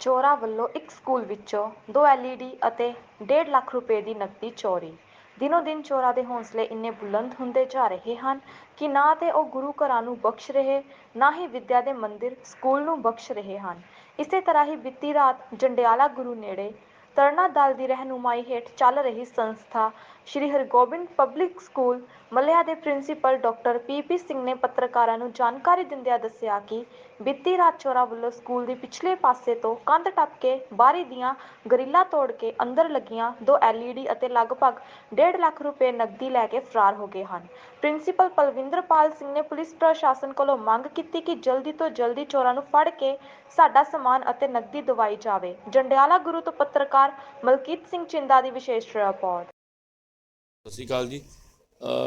ਚੋਰਾਂ ਵੱਲੋਂ ਇੱਕ ਸਕੂਲ ਵਿੱਚੋਂ ਦੋ ਐਲਈਡੀ ਅਤੇ 1.5 ਲੱਖ ਰੁਪਏ ਦੀ ਨਕਦੀ ਚੋਰੀ। ਦਿਨੋ ਦਿਨ ਚੋਰਾਂ ਦੇ ਹੌਸਲੇ ਇੰਨੇ ਬੁਲੰਦ ਹੁੰਦੇ ਜਾ ਰਹੇ ਹਨ ਕਿ ਨਾ ਤੇ ਉਹ ਗੁਰੂ ਘਰਾਂ ਨੂੰ ਬਖਸ਼ ਰਹੇ, ਨਾ ਹੀ ਵਿੱਦਿਆ ਦੇ ਮੰਦਿਰ ਸਕੂਲ ਨੂੰ ਬਖਸ਼ ਰਹੇ ਹਨ। ਇਸੇ ਤਰ੍ਹਾਂ ਹੀ ਬੀਤੀ ਰਾਤ ਜੰਡਿਆਲਾ ਗੁਰੂ ਨੇੜੇ ਤਰਨਾ ਦਲ ਦੀ ਰਹਿਨੁਮਾਈ ਹੇਠ ਚੱਲ ਰਹੀ ਸੰਸਥਾ ਸ਼੍ਰੀ ਹਰਗੋਬਿੰਦ ਪਬਲਿਕ ਸਕੂਲ ਮੱਲਿਆ ਦੇ ਪ੍ਰਿੰਸੀਪਲ ਡਾਕਟਰ ਪੀਪੀ ਸਿੰਘ ਨੇ ਪੱਤਰਕਾਰਾਂ ਨੂੰ ਜਾਣਕਾਰੀ ਦਿੰਦਿਆਂ ਦੱਸਿਆ ਕਿ ਬੀਤੀ ਰਾਤ ਚੋਰਾਂ ਵੱਲੋਂ ਸਕੂਲ ਦੇ ਪਿਛਲੇ ਪਾਸੇ ਤੋਂ ਕੰਧ ਟੱਪ ਕੇ ਬਾਰੀ ਦੀਆਂ ਗਰਿੱਲਾਂ ਤੋੜ ਕੇ ਅੰਦਰ ਲੱਗੀਆਂ। ਦੋ ਐਲਈਡੀ ਅਤੇ ਲਗਭਗ 1.5 ਲੱਖ ਰੁਪਏ ਨਕਦੀ ਲੈ ਕੇ ਫਰਾਰ ਹੋ ਗਏ ਹਨ। ਪ੍ਰਿੰਸੀਪਲ ਪਲਵਿੰਦਰਪਾਲ ਸਿੰਘ ਨੇ ਪੁਲਿਸ ਪ੍ਰਸ਼ਾਸਨ ਕੋਲੋਂ ਮੰਗ ਕੀਤੀ ਕਿ ਜਲਦੀ ਤੋਂ ਜਲਦੀ ਚੋਰਾਂ ਨੂੰ ਫੜ ਕੇ ਸਾਡਾ ਸਮਾਨ ਅਤੇ ਨਕਦੀ ਦਵਾਈ ਜਾਵੇ। ਜੰਡਿਆਲਾ ਗੁਰੂ ਤੋਂ ਪੱਤਰਕਾਰ ਮਲਕੀਤ ਸਿੰਘ ਚਿੰਦਾ ਦੀ ਵਿਸ਼ੇਸ਼ ਰਿਪੋਰਟ। ਸਤਿ ਸ਼੍ਰੀ ਅਕਾਲ ਜੀ।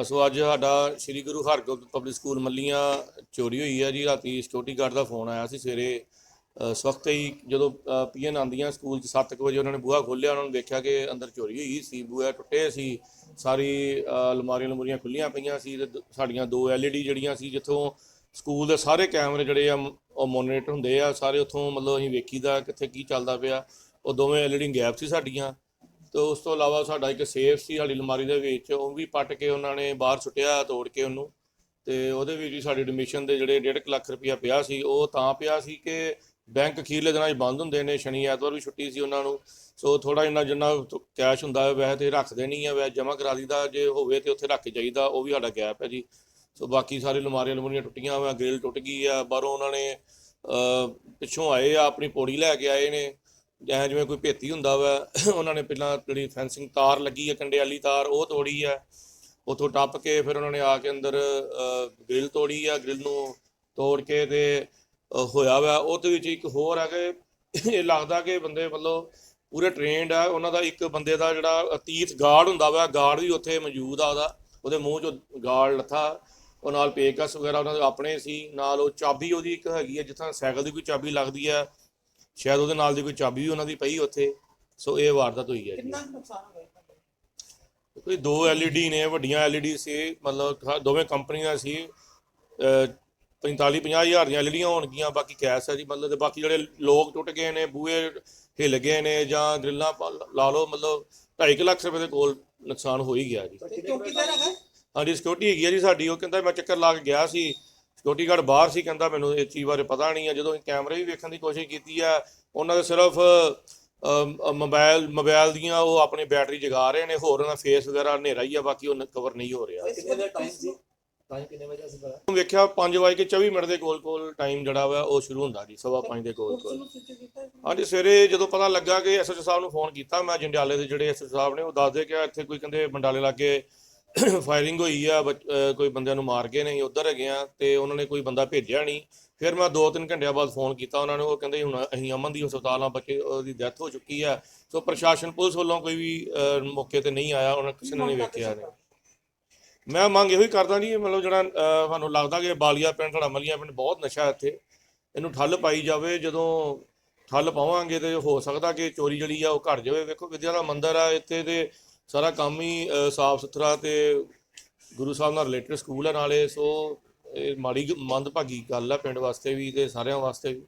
ਅ, ਸੋ ਅੱਜ ਸਾਡਾ ਸ੍ਰੀ ਗੁਰੂ ਹਰਗੋਬਿੰਦ ਪਬਲਿਕ ਸਕੂਲ ਮੱਲੀਆਂ ਚੋਰੀ ਹੋਈ ਹੈ ਜੀ। ਰਾਤੀ ਸਿਕਿਉਰਿਟੀ ਗਾਰਡ ਦਾ ਫੋਨ ਆਇਆ ਸੀ ਸਵੇਰੇ। ਅ, ਇਸ ਵਕਤ ਹੀ ਜਦੋਂ ਪੀਐਨ ਆਂਦੀਆਂ ਸਕੂਲ 'ਚ 7 ਵਜੇ ਉਹਨਾਂ ਨੇ ਬੂਹਾ ਖੋਲ੍ਹਿਆ ਉਹਨਾਂ ਨੂੰ ਦੇਖਿਆ ਕਿ ਅੰਦਰ ਚੋਰੀ ਹੋਈ ਸੀ ਬੂਹਾ ਟੁੱਟੇ ਸੀ। ਸਾਰੀ ਅ, ਅਲਮਾਰੀਆਂ ਲਮੂਰੀਆਂ ਖੁੱਲੀਆਂ ਪਈਆਂ ਸੀ ਤੇ ਦ- ਸਾਡੀਆਂ ਦੋ ਐਲਈਡੀ ਜਿਹੜੀਆਂ ਸੀ ਜਿੱਥੋਂ ਸਕੂਲ ਦੇ ਸਾਰੇ ਕੈਮਰੇ ਜਿਹੜੇ ਆ ਮ- ਉਹ ਮੋਨੀਟਰ ਹੁੰਦੇ ਆ। ਸਾਰੇ ਉੱਥੋਂ ਮਤਲਬ ਅਸੀਂ ਵੇਖੀਦਾ ਕਿੱਥੇ ਕੀ ਚੱਲਦਾ ਪਿਆ। ਉਹ ਦੋਵੇਂ ਐਲਈਡੀ ਗੈਪ ਸੀ ਸਾਡੀਆਂ ਤੇ ਉਸ ਤੋਂ ਇਲਾਵਾ ਸਾਡਾ ਇੱਕ ਸੇਫ ਸੀ ਸਾਡੀ ਅਲਮਾਰੀ ਦੇ ਵਿੱਚ, ਉਹ ਵੀ ਪੱਟ ਕੇ ਉਹਨਾਂ ਨੇ ਬਾਹਰ ਸੁੱਟਿਆ, ਤੋੜ ਕੇ ਉਹਨੂੰ ਤੇ ਉਹਦੇ ਵਿੱਚ ਵੀ ਸਾਡੀ ਐਡਮਿਸ਼ਨ ਦੇ ਜਿਹੜੇ 1.5 ਲੱਖ ਰੁਪਇਆ ਪਿਆ ਸੀ, ਉਹ ਤਾਂ ਪਿਆ ਸੀ ਕਿ ਬੈਂਕ ਅਖੀਰਲੇ ਦਿਨਾਂ 'ਚ ਬੰਦ ਹੁੰਦੇ ਨੇ, ਸ਼ਨੀ ਐਤਵਾਰ ਵੀ ਛੁੱਟੀ ਸੀ ਉਹਨਾਂ ਨੂੰ, ਸੋ ਥੋੜਾ ਇੰਨਾ ਜਿੰਨਾ ਕੈਸ਼ ਹੁੰਦਾ ਹੈ ਵੈਸੇ ਤੇ ਰੱਖਦੇ ਨਹੀਂ ਆ, ਵੈਸੇ ਜਮ੍ਹਾਂ ਕਰਾ ਦੀਦਾ ਜੇ ਹੋਵੇ ਤੇ ਉੱਥੇ ਰੱਖ ਕੇ ਜਾਈਦਾ, ਉਹ ਵੀ ਸਾਡਾ ਗੈਪ ਹੈ ਜੀ। ਸੋ ਬਾਕੀ ਸਾਰੇ ਲਮਾਰੀਆਂ ਅਲਮੂਰੀਆਂ ਟੁੱਟੀਆਂ ਹੋਇਆ ਗ੍ਰਿਲ ਟੁੱਟ ਗਈ ਆ, ਬਾਹਰੋਂ ਉਹਨਾਂ ਨੇ ਪਿੱਛੋਂ ਆਏ ਆ, ਆਪਣੀ ਪੌੜੀ ਲੈ ਕੇ ਆਏ ਨੇ ਐਂ ਜਿਵੇਂ ਕੋਈ ਭੇਤੀ ਹੁੰਦਾ ਵਾ, ਉਹਨਾਂ ਨੇ ਪਹਿਲਾਂ ਜਿਹੜੀ ਫੈਂਸਿੰਗ ਤਾਰ ਲੱਗੀ ਹੈ ਕੰਡੇ ਵਾਲੀ ਤਾਰ, ਉਹ ਤੋੜੀ ਹੈ ਉਥੋਂ ਟੱਪ ਕੇ ਫਿਰ ਉਹਨਾਂ ਨੇ ਆ ਕੇ ਅੰਦਰ ਗ੍ਰਿਲ ਤੋੜੀ ਆ ਗ੍ਰਿਲ ਨੂੰ ਤੋੜ ਕੇ ਤੇ ਹੋਇਆ ਵਾ। ਉਹਦੇ ਵਿੱਚ ਇੱਕ ਹੋਰ ਆ ਕਿ ਇਹ ਲੱਗਦਾ ਕਿ ਬੰਦੇ ਵੱਲੋਂ ਪੂਰੇ ਟ੍ਰੇਨਡ ਆ। ਉਹਨਾਂ ਦਾ ਇੱਕ ਬੰਦੇ ਦਾ ਜਿਹੜਾ ਅਤੀਤ ਗਾਰਡ ਹੁੰਦਾ ਵਾ, ਗਾਰਡ ਵੀ ਉੱਥੇ ਮੌਜੂਦ ਆ ਉਹਦਾ। ਉਹਦੇ ਮੂੰਹ 'ਚੋਂ ਗਾਰਡ ਲੱਥਾ। ਉਹ ਨਾਲ ਪੇਕਸ ਵਗੈਰਾ ਉਹਨਾਂ ਦੇ ਆਪਣੇ ਸੀ। ਨਾਲ ਉਹ ਚਾਬੀ ਉਹਦੀ ਇੱਕ ਹੈਗੀ ਹੈ ਜਿੱਥਾਂ ਸਾਈਕਲ ਦੀ ਕੋਈ ਚਾਬੀ ਲੱਗਦੀ ਹੈ ਸ਼ਾਇਦ ਉਹਦੇ ਨਾਲ ਦੀ ਕੋਈ ਚਾਬੀ ਵੀ ਉਹਨਾਂ ਦੀ ਪਈ ਉੱਥੇ ਸੋ ਇਹ ਵਾਰਦਾਤ ਹੋਈ ਹੈ ਜੀ। ਕਿੰਨਾ ਕੁ ਨੁਕਸਾਨ ਹੋ ਗਿਆ ਕੋਈ ਦੋ LED ਨੇ ਵੱਡੀਆਂ LED ਸੀ ਮਤਲਬ ਦੋਵੇਂ ਕੰਪਨੀਆਂ ਸੀ 45 50 ਹਜ਼ਾਰ ਦੀਆਂ ਐਲਈਡੀਆਂ ਹੋਣਗੀਆਂ ਬਾਕੀ ਕੈਸ਼ ਹੈ ਜੀ ਮਤਲਬ ਤੇ ਬਾਕੀ ਜਿਹੜੇ ਲੋਕ ਟੁੱਟ ਗਏ ਨੇ ਬੂਹੇ ਹਿੱਲ ਗਏ ਨੇ ਜਾਂ ਗ੍ਰਿਲਾਂ ਪਾ- ਲਾ ਲਓ ਮਤਲਬ 2.5 ਲੱਖ ਰੁਪਏ ਦੇ ਕੋਲ ਨੁਕਸਾਨ ਹੋ ਹੀ ਗਿਆ ਜੀ। ਤੇ ਚੌਕੀਦਾਰ ਹੈਗਾ? ਹਾਂਜੀ ਸਿਕਿਉਰਿਟੀ ਹੈਗੀ ਆ ਜੀ ਸਾਡੀ ਉਹ ਕਹਿੰਦਾ ਮੈਂ ਚੱਕਰ ਲਾ ਕੇ ਗਿਆ ਸੀ ਗਾਰਡ ਬਾਹਰ ਸੀ ਕਹਿੰਦਾ ਮੈਨੂੰ ਇਹ ਚੀਜ਼ ਬਾਰੇ ਪਤਾ ਨਹੀਂ ਆ। ਜਦੋਂ ਅਸੀਂ ਕੈਮਰੇ ਵੀ ਵੇਖਣ ਦੀ ਕੋਸ਼ਿਸ਼ ਕੀਤੀ ਆ ਉਹਨਾਂ ਦੇ ਸਿਰਫ ਮੋਬਾਈਲ ਮੋਬਾਈਲ ਦੀਆਂ ਉਹ ਆਪਣੀ ਬੈਟਰੀ ਜਗਾ ਰਹੇ ਨੇ ਹੋਰ ਉਹਨਾਂ ਫੇਸ ਵਗੈਰਾ ਹਨੇਰਾ ਹੀ ਆ ਬਾਕੀ ਉਹ ਕਵਰ ਨਹੀਂ ਹੋ ਰਿਹਾ। ਕਿੰਨੇ ਦਾ ਟਾਈਮ ਸੀ? ਟਾਈਮ ਕਿੰਨੇ ਵਜੇ ਸੀ ਪਤਾ? ਵੇਖਿਆ 5 ਵਜੇ ਕੇ 24 ਮਿੰਟ ਦੇ ਕੋਲ ਕੋਲ ਟਾਈਮ ਜਿਹੜਾ ਵਾ ਉਹ ਸ਼ੁਰੂ ਹੁੰਦਾ ਜੀ ਸਵਾ 5 ਦੇ ਕੋਲ ਕੋਲ। ਹਾਂਜੀ ਸਵੇਰੇ ਜਦੋਂ ਪਤਾ ਲੱਗਾ ਕਿ ਐਸਐਚਓ ਸਾਹਿਬ ਨੂੰ ਫੋਨ ਕੀਤਾ ਮੈਂ ਜੰਡਿਆਲੇ ਦੇ ਜਿਹੜੇ ਐਸਐਚਓ ਸਾਹਿਬ ਨੇ ਉਹ ਦੱਸਦੇ ਕਿ ਇੱਥੇ ਕੋਈ ਕਹਿੰਦੇ ਬੰਡਾਲੇ ਲਾਗੇ ਫਾਇਰਿੰਗ ਹੋਈ ਆ ਕੋਈ ਬੰਦਿਆਂ ਨੂੰ ਮਾਰ ਗਏ ਨੇ ਅਸੀਂ ਉੱਧਰ ਹੈਗੇ ਆ ਤੇ ਉਹਨਾਂ ਨੇ ਕੋਈ ਬੰਦਾ ਭੇਜਿਆ ਨਹੀਂ। ਫਿਰ ਮੈਂ 2-3 ਘੰਟਿਆਂ ਬਾਅਦ ਫੋਨ ਕੀਤਾ ਉਹਨਾਂ ਨੇ ਉਹ ਕਹਿੰਦੇ ਹੁਣ ਅਸੀਂ ਅਮਨਦੀਪ ਹਸਪਤਾਲ ਆ ਬੱਚੇ ਉਹਦੀ ਡੈਥ ਹੋ ਚੁੱਕੀ ਆ। ਸੋ ਪ੍ਰਸ਼ਾਸਨ ਪੁਲਿਸ ਵੱਲੋਂ ਕੋਈ ਵੀ ਮੌਕੇ ਤੇ ਨਹੀਂ ਆਇਆ ਉਹਨਾਂ ਕਿਸੇ ਨੇ ਨਹੀਂ ਵੇਖਿਆ ਨੇ ਮੈਂ ਮੰਗ ਇਹੋ ਹੀ ਕਰਦਾ ਜੀ ਮਤਲਬ ਜਿਹੜਾ ਅਹ, ਸਾਨੂੰ ਲੱਗਦਾ ਕਿ ਬਾਲੀਆ ਪਿੰਡ ਸਾਡਾ ਮਲੀਆ ਪਿੰਡ ਬਹੁਤ ਨਸ਼ਾ ਇੱਥੇ। ਇਹਨੂੰ ਠੱਲ ਪਾਈ ਜਾਵੇ ਜਦੋਂ ਠੱਲ ਪਾਵਾਂਗੇ ਤੇ ਹੋ ਸਕਦਾ ਕਿ ਚੋਰੀ ਜਿਹੜੀ ਆ ਉਹ ਘਟ ਜਾਵੇ। ਵੇਖੋ ਵਿਦਿਆ ਦਾ ਮੰਦਿਰ ਆ ਇੱਥੇ ਤੇ ਸਾਰਾ ਕੰਮ ਹੀ ਸਾਫ਼ ਸੁਥਰਾ ਤੇ ਗੁਰੂ ਸਾਹਿਬ ਨਾਲ ਰਿਲੇਟਡ ਸਕੂਲ ਹੈ ਨਾਲੇ ਸੋ ਇਹ ਮਾੜੀ ਮੰਦਭਾਗੀ ਗੱਲ ਆ ਪਿੰਡ ਵਾਸਤੇ ਵੀ ਤੇ ਸਾਰਿਆਂ ਵਾਸਤੇ ਵੀ।